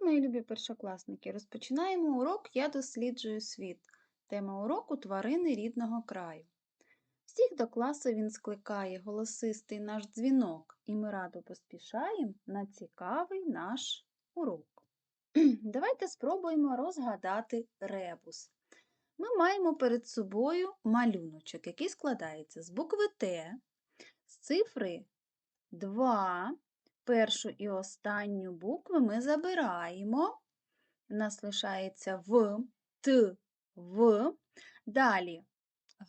мої любі першокласники! Розпочинаємо урок Я досліджую світ. Тема уроку тварини рідного краю. Всіх до класу він скликає голосистий наш дзвінок, і ми радо поспішаємо на цікавий наш урок. Давайте спробуємо розгадати ребус. Ми маємо перед собою малюночок, який складається з букви Т, з цифри 2 першу і останню букви ми забираємо. У нас лишається В, Т, В. Далі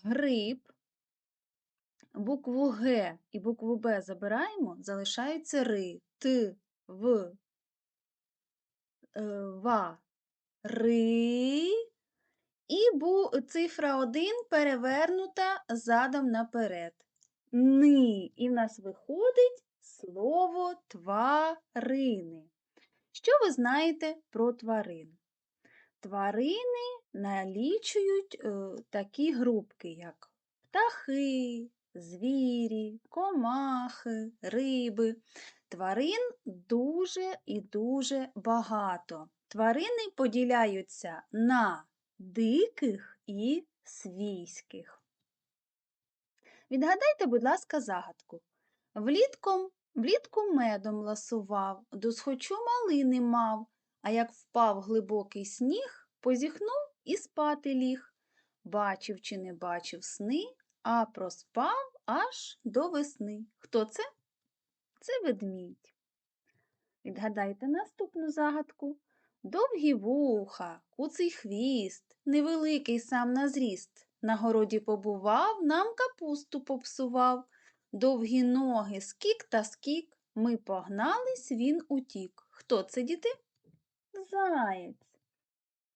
гриб, букву Г і букву Б забираємо, залишається Ри, Т, В, е, Ва, Ри. І цифра 1 перевернута задом наперед. Ни. І в нас виходить слово тварини. Що ви знаєте про тварин? Тварини налічують е, такі групки, як птахи, звірі, комахи, риби. Тварин дуже і дуже багато. Тварини поділяються на диких і свійських. Відгадайте, будь ласка, загадку. Влітком Влітку медом ласував, досхочу малини мав, а як впав глибокий сніг, позіхнув і спати ліг. Бачив чи не бачив сни, а проспав аж до весни. Хто це? Це ведмідь. Відгадайте наступну загадку. Довгі вуха, куций хвіст, невеликий сам на зріст. На городі побував, нам капусту попсував. Довгі ноги, скік та скік. Ми погнались, він утік. Хто це, діти? Заєць.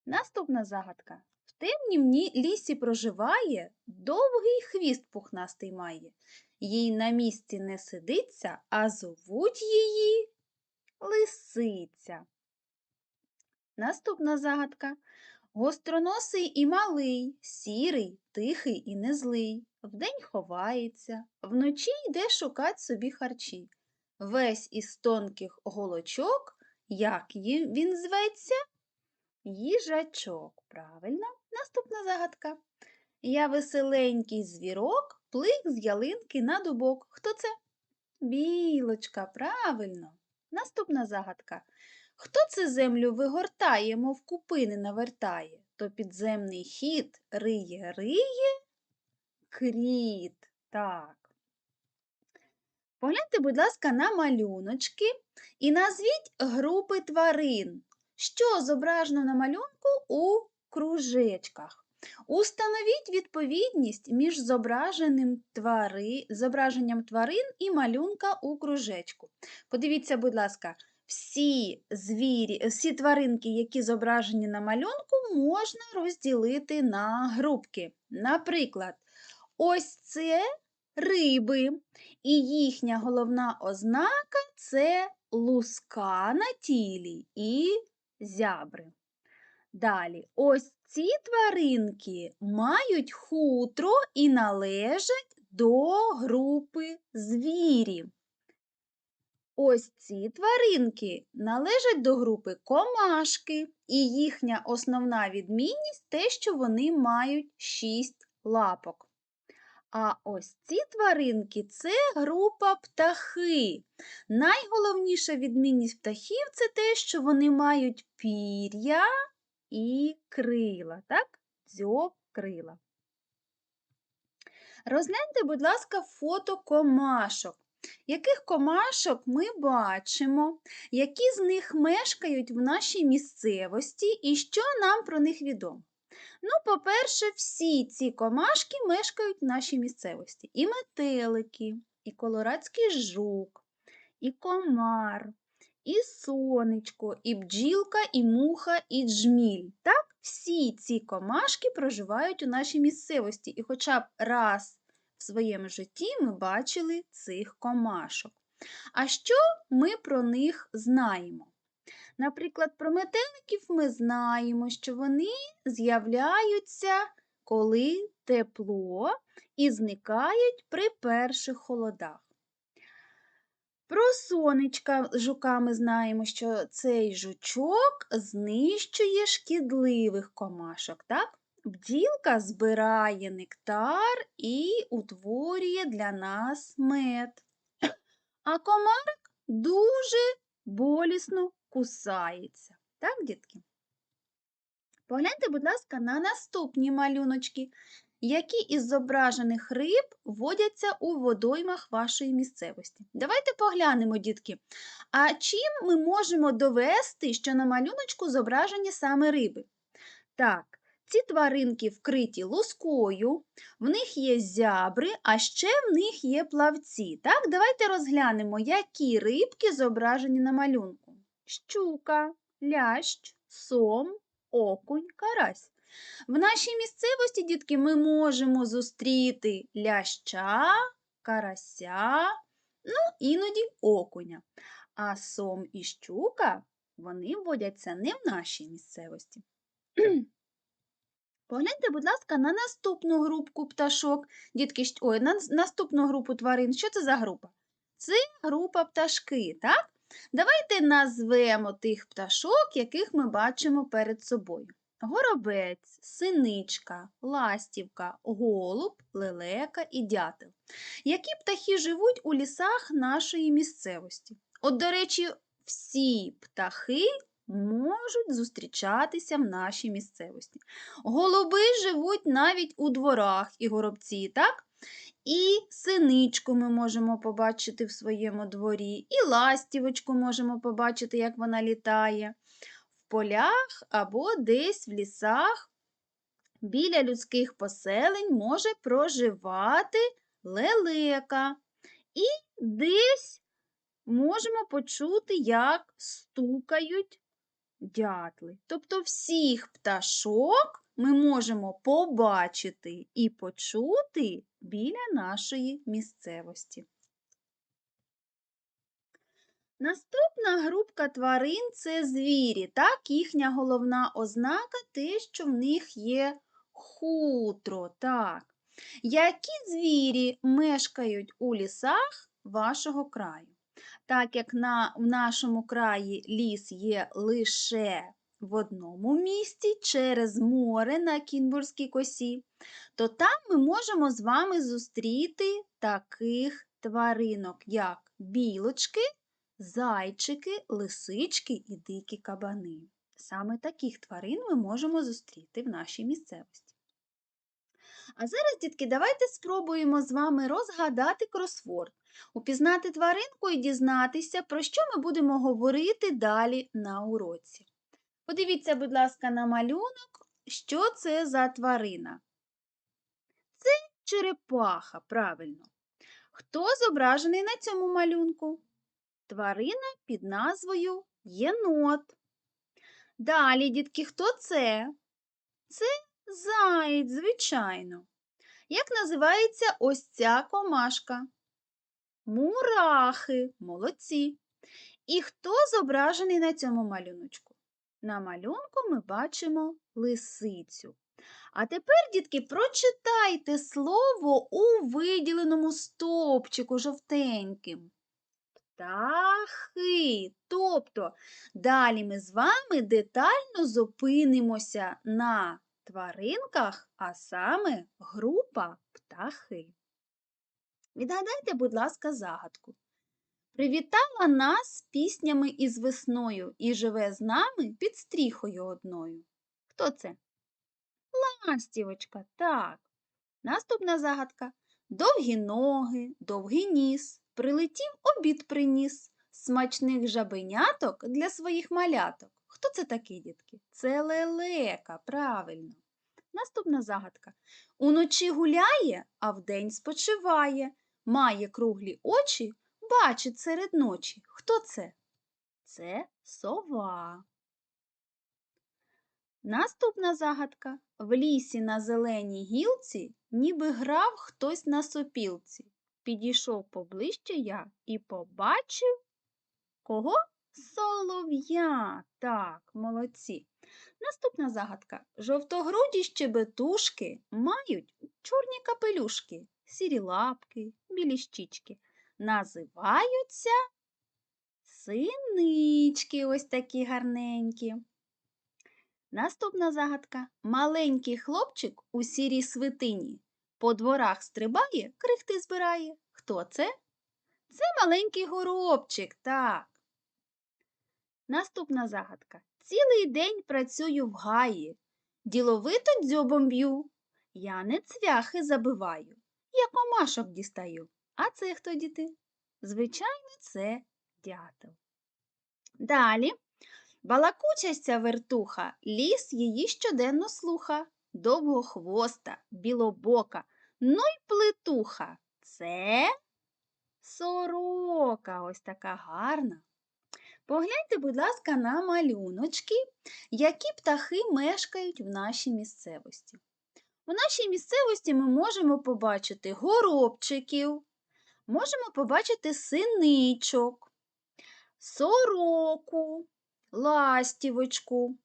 Наступна загадка. В темнім лісі проживає, довгий хвіст пухнастий має. Їй на місці не сидиться, а зовуть її лисиця. Наступна загадка. Гостроносий і малий, сірий, тихий і незлий. Вдень ховається, вночі йде шукать собі харчі. Весь із тонких голочок, як він зветься? Їжачок. Правильно, наступна загадка. Я веселенький звірок, плих з ялинки на дубок. Хто це? Білочка, правильно. Наступна загадка. Хто це землю вигортає, мов купини навертає, то підземний хід риє, риє, кріт. Так. Погляньте, будь ласка, на малюночки і назвіть групи тварин, що зображено на малюнку у кружечках. Установіть відповідність між зображеним твари... зображенням тварин і малюнка у кружечку. Подивіться, будь ласка, всі звірі, всі тваринки, які зображені на малюнку, можна розділити на групки. Наприклад, ось це риби, і їхня головна ознака це луска на тілі і зябри. Далі, ось ці тваринки мають хутро і належать до групи звірів. Ось ці тваринки належать до групи комашки, і їхня основна відмінність те, що вони мають шість лапок. А ось ці тваринки це група птахи. Найголовніша відмінність птахів це те, що вони мають пір'я і крила. Так? Дзьоб крила. Розгляньте, будь ласка, фото комашок яких комашок ми бачимо, які з них мешкають в нашій місцевості і що нам про них відомо? Ну, по-перше, всі ці комашки мешкають в нашій місцевості. І метелики, і колорадський жук, і комар, і сонечко, і бджілка, і муха, і джміль. Так, всі ці комашки проживають у нашій місцевості. І хоча б раз в своєму житті ми бачили цих комашок. А що ми про них знаємо? Наприклад, про метеликів ми знаємо, що вони з'являються, коли тепло і зникають при перших холодах. Про сонечка жука ми знаємо, що цей жучок знищує шкідливих комашок, так? Бджілка збирає нектар і утворює для нас мед. А комарик дуже болісно кусається. Так, дітки? Погляньте, будь ласка, на наступні малюночки. Які із зображених риб водяться у водоймах вашої місцевості? Давайте поглянемо, дітки. А чим ми можемо довести, що на малюночку зображені саме риби? Так, ці тваринки вкриті лускою, в них є зябри, а ще в них є плавці. Так, давайте розглянемо, які рибки зображені на малюнку: щука, лящ, сом, окунь, карась. В нашій місцевості, дітки, ми можемо зустріти ляща, карася, ну, іноді окуня. А сом і щука вони водяться не в нашій місцевості. Погляньте, будь ласка, на наступну групку пташок. Дітки, ой, на наступну групу тварин. Що це за група? Це група пташки, так? Давайте назвемо тих пташок, яких ми бачимо перед собою. Горобець, синичка, ластівка, голуб, лелека і дятел. Які птахи живуть у лісах нашої місцевості? От, до речі, всі птахи можуть зустрічатися в нашій місцевості. Голуби живуть навіть у дворах і горобці, так? І синичку ми можемо побачити в своєму дворі, і ластівочку можемо побачити, як вона літає в полях або десь в лісах. Біля людських поселень може проживати лелека. І десь можемо почути, як стукають дятли. Тобто всіх пташок ми можемо побачити і почути біля нашої місцевості. Наступна групка тварин це звірі. Так, їхня головна ознака те, що в них є хутро. Так. Які звірі мешкають у лісах вашого краю? Так як на, в нашому краї ліс є лише в одному місті через море на Кінбурзькій косі, то там ми можемо з вами зустріти таких тваринок, як білочки, зайчики, лисички і дикі кабани. Саме таких тварин ми можемо зустріти в нашій місцевості. А зараз, дітки, давайте спробуємо з вами розгадати кросворд, упізнати тваринку і дізнатися, про що ми будемо говорити далі на уроці. Подивіться, будь ласка, на малюнок, що це за тварина. Це черепаха, правильно. Хто зображений на цьому малюнку? Тварина під назвою єнот. Далі, дітки, хто це? Це заєць, звичайно. Як називається ось ця комашка? Мурахи, молодці. І хто зображений на цьому малюночку? На малюнку ми бачимо лисицю. А тепер, дітки, прочитайте слово у виділеному стовпчику жовтеньким. Птахи. Тобто далі ми з вами детально зупинимося на тваринках, а саме група птахи. Відгадайте, будь ласка, загадку. Привітала нас піснями із весною і живе з нами під стріхою одною. Хто це? Ластівочка, так. Наступна загадка. Довгі ноги, довгий ніс, прилетів обід приніс, смачних жабеняток для своїх маляток. Хто це такий, дітки? Це лелека, правильно. Наступна загадка. Уночі гуляє, а вдень спочиває, має круглі очі, бачить серед ночі. Хто це? Це сова. Наступна загадка. В лісі на зеленій гілці ніби грав хтось на сопілці. Підійшов поближче я і побачив кого? Солов'я. Так, молодці. Наступна загадка. Жовтогруді щебетушки мають чорні капелюшки, сірі лапки, білі щічки. Називаються Синички ось такі гарненькі. Наступна загадка. Маленький хлопчик у сірій свитині. По дворах стрибає, крихти збирає. Хто це? Це маленький горобчик, так. Наступна загадка. Цілий день працюю в гаї. Діловито дзьобом б'ю. Я не цвяхи забиваю. Я комашок дістаю. А це хто діти? Звичайно, це дятел. Далі. Балакучася вертуха, ліс її щоденно слуха, довгохвоста, білобока, ну й плетуха. Це сорока, ось така гарна. Погляньте, будь ласка, на малюночки, які птахи мешкають в нашій місцевості. У нашій місцевості ми можемо побачити горобчиків, можемо побачити синичок, сороку, ластівочку.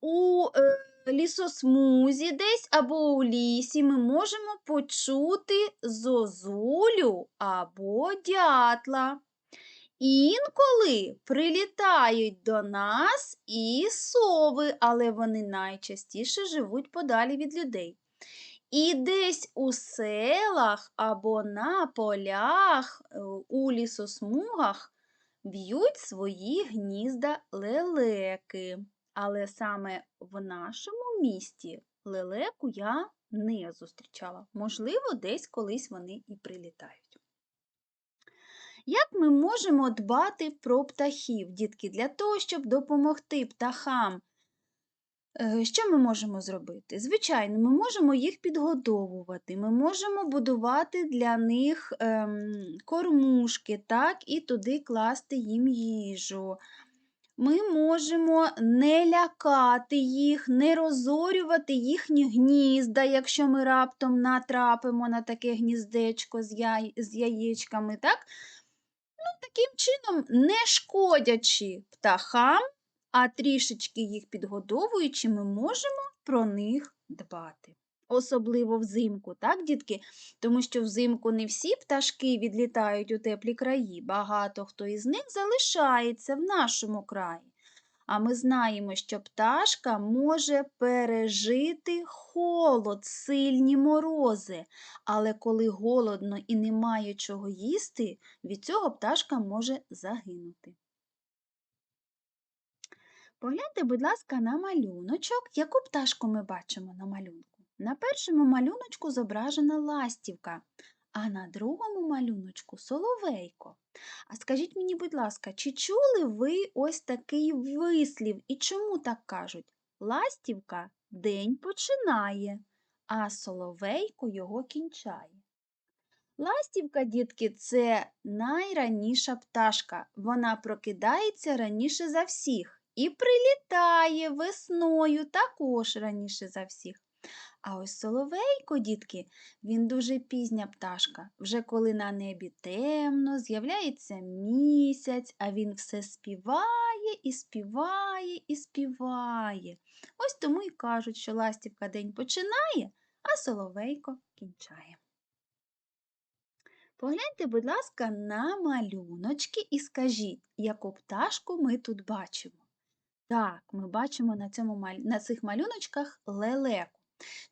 У е, лісосмузі десь або у лісі ми можемо почути зозулю або дятла. Інколи прилітають до нас і сови, але вони найчастіше живуть подалі від людей. І десь у селах або на полях, е, у лісосмугах б'ють свої гнізда лелеки. Але саме в нашому місті лелеку я не зустрічала. Можливо, десь колись вони і прилітають. Як ми можемо дбати про птахів, дітки, для того, щоб допомогти птахам? Е, Що ми можемо зробити? Звичайно, ми можемо їх підгодовувати, ми можемо будувати для них ем, кормушки, так, і туди класти їм їжу. Ми можемо не лякати їх, не розорювати їхні гнізда, якщо ми раптом натрапимо на таке гніздечко з, яй... з яєчками. так? Ну, Таким чином, не шкодячи птахам, а трішечки їх підгодовуючи, ми можемо про них дбати. Особливо взимку, так, дітки? Тому що взимку не всі пташки відлітають у теплі краї, багато хто із них залишається в нашому краї. А ми знаємо, що пташка може пережити холод, сильні морози, але коли голодно і немає чого їсти, від цього пташка може загинути. Погляньте, будь ласка, на малюночок. Яку пташку ми бачимо на малюнку? На першому малюночку зображена ластівка, а на другому малюночку соловейко. А скажіть мені, будь ласка, чи чули ви ось такий вислів і чому так кажуть? Ластівка день починає, а соловейко його кінчає. Ластівка, дітки, це найраніша пташка. Вона прокидається раніше за всіх і прилітає весною також раніше за всіх. А ось соловейко, дітки, він дуже пізня пташка. Вже коли на небі темно, з'являється місяць, а він все співає і співає і співає. Ось тому й кажуть, що ластівка день починає, а соловейко кінчає. Погляньте, будь ласка, на малюночки і скажіть, яку пташку ми тут бачимо. Так, ми бачимо на, цьому, на цих малюночках лелеку.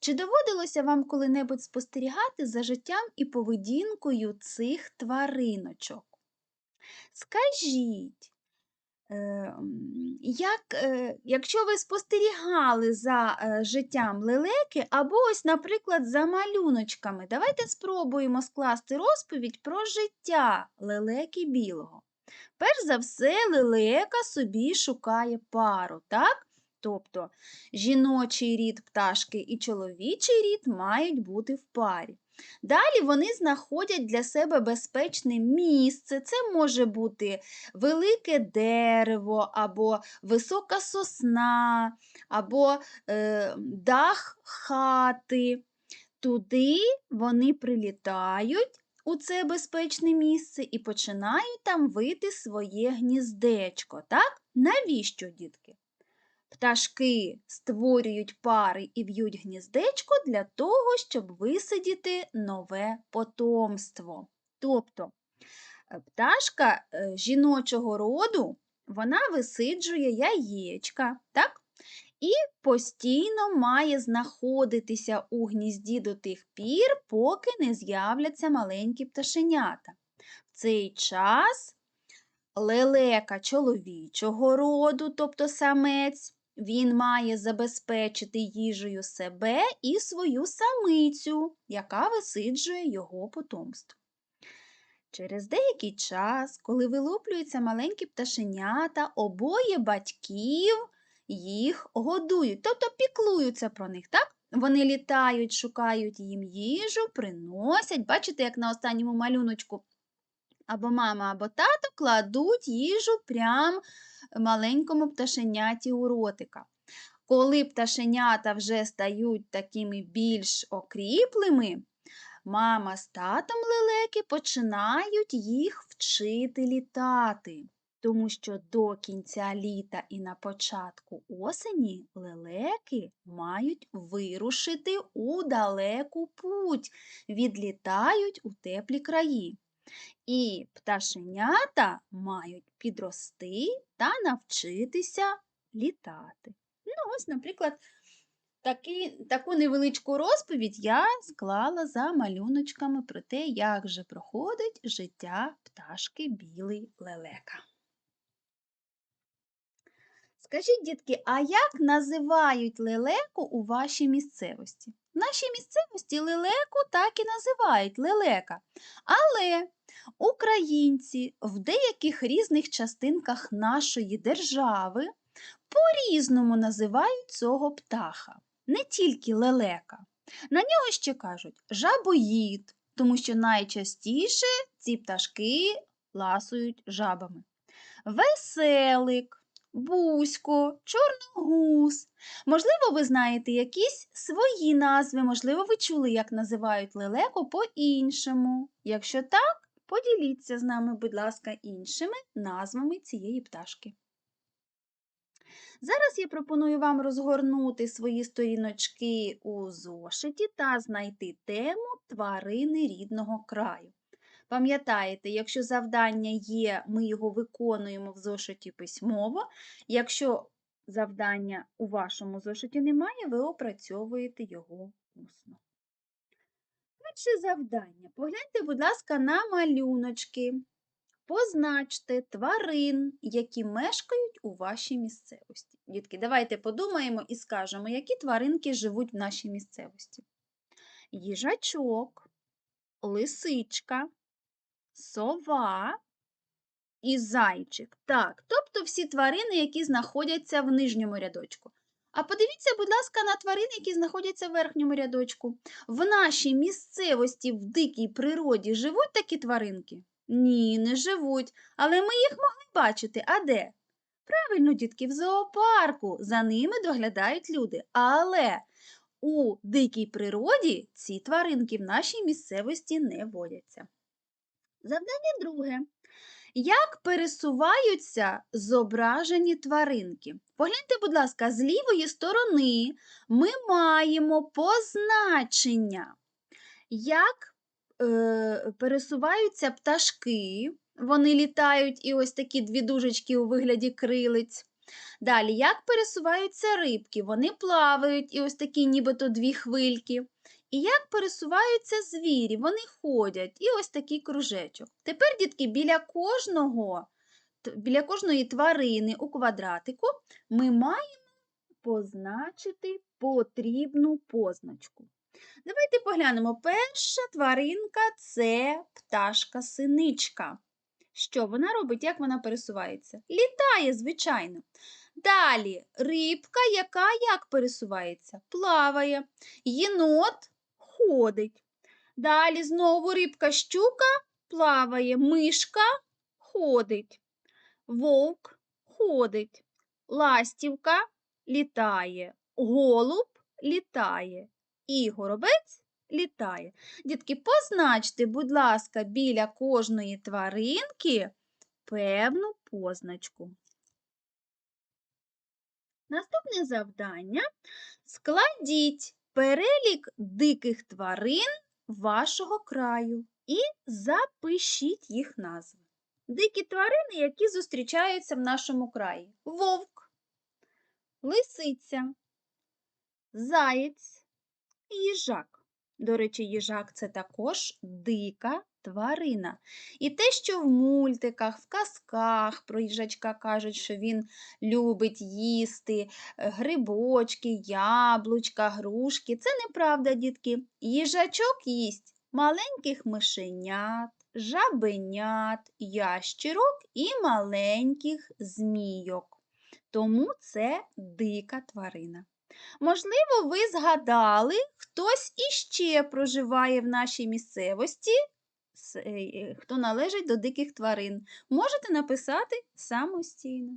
Чи доводилося вам коли-небудь спостерігати за життям і поведінкою цих твариночок? Скажіть, ем, як, е, якщо ви спостерігали за е, життям лелеки, або ось, наприклад, за малюночками, давайте спробуємо скласти розповідь про життя лелеки білого. Перш за все, лелека собі шукає пару, так? Тобто жіночий рід пташки і чоловічий рід мають бути в парі. Далі вони знаходять для себе безпечне місце. Це може бути велике дерево, або висока сосна, або е, дах хати. Туди вони прилітають у це безпечне місце і починають там вити своє гніздечко. Так? Навіщо, дітки? Пташки створюють пари і в'ють гніздечко для того, щоб висидіти нове потомство. Тобто Е, Пташка е, жіночого роду, вона висиджує яєчка, так? І постійно має знаходитися у гнізді до тих пір, поки не з'являться маленькі пташенята. В цей час лелека чоловічого роду, тобто самець, він має забезпечити їжею себе і свою самицю, яка висиджує його потомство. Через деякий час, коли вилуплюються маленькі пташенята, обоє батьків їх годують, тобто піклуються про них, так? Вони літають, шукають їм їжу, приносять. Бачите, як на останньому малюночку або мама, або тато кладуть їжу прям маленькому пташеняті у ротика. Коли пташенята вже стають такими більш окріплими, мама з татом лелеки починають їх вчити літати, тому що до кінця літа і на початку осені лелеки мають вирушити у далеку путь, відлітають у теплі краї. І пташенята мають підрости та навчитися літати. Ну, ось, наприклад, такі, таку невеличку розповідь я склала за малюночками про те, як же проходить життя пташки білий лелека. Скажіть, дітки, а як називають лелеку у вашій місцевості? В нашій місцевості лелеку так і називають лелека. Але українці в деяких різних частинках нашої держави по-різному називають цього птаха. Не тільки лелека. На нього ще кажуть жабоїд, тому що найчастіше ці пташки ласують жабами. Веселик, бузько, чорногуз. Можливо, ви знаєте якісь свої назви, можливо, ви чули, як називають лелеку по-іншому. Якщо так, поділіться з нами, будь ласка, іншими назвами цієї пташки. Зараз я пропоную вам розгорнути свої сторіночки у зошиті та знайти тему тварини рідного краю. Пам'ятаєте, якщо завдання є, ми його виконуємо в зошиті письмово. Якщо завдання у вашому зошиті немає, ви опрацьовуєте його усно. Перше завдання. Погляньте, будь ласка, на малюночки. Позначте тварин, які мешкають у вашій місцевості. Дітки, давайте подумаємо і скажемо, які тваринки живуть в нашій місцевості. Їжачок, лисичка, сова і зайчик. Так, тобто всі тварини, які знаходяться в нижньому рядочку. А подивіться, будь ласка, на тварини, які знаходяться в верхньому рядочку. В нашій місцевості, в дикій природі живуть такі тваринки? Ні, не живуть, але ми їх могли бачити. А де? Правильно, дітки, в зоопарку. За ними доглядають люди. Але у дикій природі ці тваринки в нашій місцевості не водяться. Завдання друге. Як пересуваються зображені тваринки? Погляньте, будь ласка, з лівої сторони ми маємо позначення, як е, пересуваються пташки. Вони літають і ось такі дві дужечки у вигляді крилиць. Далі, як пересуваються рибки? Вони плавають і ось такі нібито дві хвильки. І як пересуваються звірі, вони ходять, і ось такий кружечок. Тепер, дітки, біля кожного, біля кожної тварини у квадратику ми маємо позначити потрібну позначку. Давайте поглянемо. Перша тваринка це пташка-синичка. Що вона робить, як вона пересувається? Літає, звичайно. Далі рибка, яка як пересувається? Плаває. Єнот ходить. Далі знову рибка щука плаває, мишка ходить, вовк ходить, ластівка літає, голуб літає і горобець літає. Дітки, позначте, будь ласка, біля кожної тваринки певну позначку. Наступне завдання складіть перелік диких тварин вашого краю і запишіть їх назви. Дикі тварини, які зустрічаються в нашому краї. Вовк, лисиця, заєць, їжак. До речі, їжак це також дика тварина. І те, що в мультиках, в казках про їжачка кажуть, що він любить їсти е, грибочки, яблучка, грушки. Це неправда, дітки. Їжачок їсть маленьких мишенят, жабенят, ящірок і маленьких змійок. Тому це дика тварина. Можливо, ви згадали, хтось іще проживає в нашій місцевості, хто належить до диких тварин. Можете написати самостійно.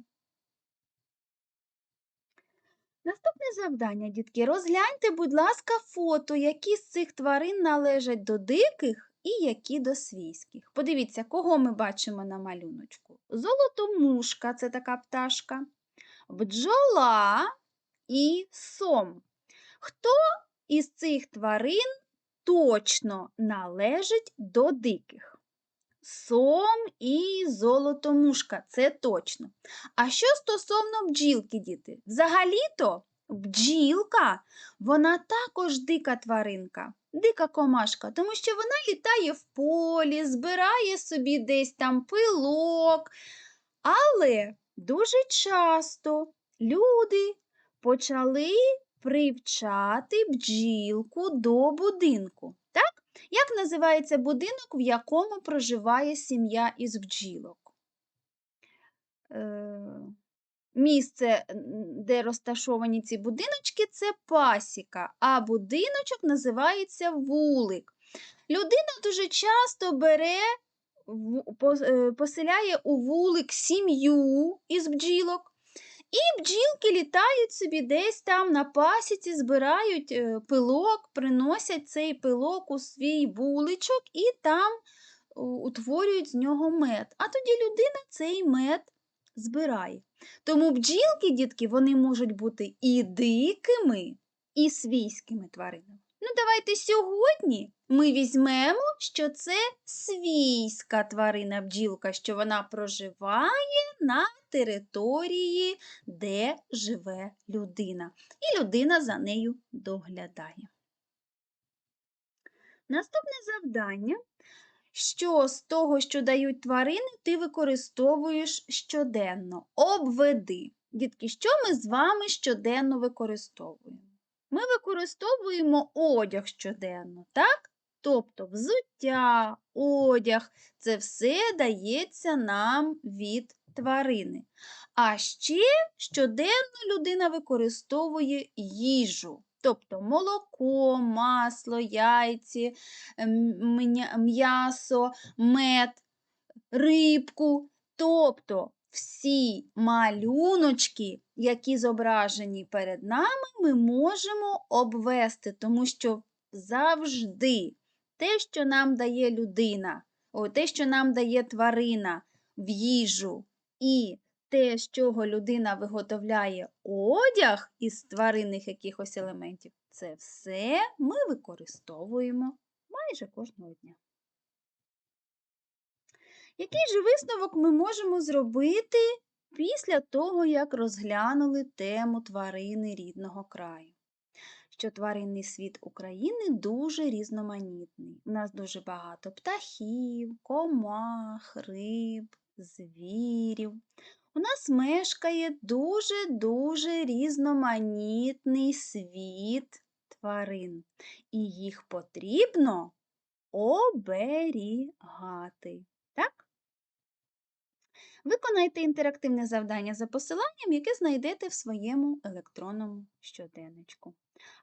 Наступне завдання, дітки. Розгляньте, будь ласка, фото, які з цих тварин належать до диких і які до свійських. Подивіться, кого ми бачимо на малюночку. Золотомушка це така пташка, бджола і сом. Хто із цих тварин точно належить до диких? Сом і золотомушка, це точно. А що стосовно бджілки, діти? Взагалі-то бджілка, вона також дика тваринка, дика комашка, тому що вона літає в полі, збирає собі десь там пилок. Але дуже часто люди почали привчати бджілку до будинку. Так? Як називається будинок, в якому проживає сім'я із бджілок? Е, Місце, де розташовані ці будиночки, це пасіка, а будиночок називається вулик. Людина дуже часто бере, е, поселяє у вулик сім'ю із бджілок. І бджілки літають собі десь там на пасіці, збирають е, пилок, приносять цей пилок у свій вуличок і там утворюють з нього мед. А тоді людина цей мед збирає. Тому бджілки, дітки, вони можуть бути і дикими, і свійськими тваринами. Ну, давайте сьогодні ми візьмемо, що це свійська тварина бджілка, що вона проживає на території, де живе людина. І людина за нею доглядає. Наступне завдання. Що з того, що дають тварини, ти використовуєш щоденно? Обведи. Дітки, що ми з вами щоденно використовуємо? Ми використовуємо одяг щоденно, так? Тобто взуття, одяг це все дається нам від тварини. А ще щоденно людина використовує їжу, тобто молоко, масло, яйці, м'ясо, мед, рибку. Тобто всі малюночки, які зображені перед нами, ми можемо обвести, тому що завжди те, що нам дає людина, о, те, що нам дає тварина в їжу, і те, з чого людина виготовляє одяг із тваринних якихось елементів, це все ми використовуємо майже кожного дня. Який же висновок ми можемо зробити після того, як розглянули тему тварини рідного краю? Що тваринний світ України дуже різноманітний. У нас дуже багато птахів, комах, риб, звірів. У нас мешкає дуже-дуже різноманітний світ тварин, і їх потрібно оберігати. Так? Виконайте інтерактивне завдання за посиланням, яке знайдете в своєму електронному щоденничку.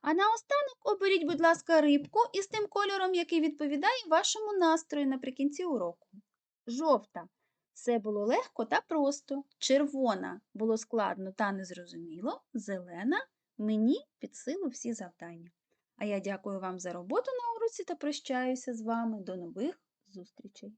А наостанок оберіть, будь ласка, рибку із тим кольором, який відповідає вашому настрою наприкінці уроку. Жовта все було легко та просто. Червона було складно та незрозуміло. Зелена мені під силу всі завдання. А я дякую вам за роботу на уроці та прощаюся з вами. До нових зустрічей!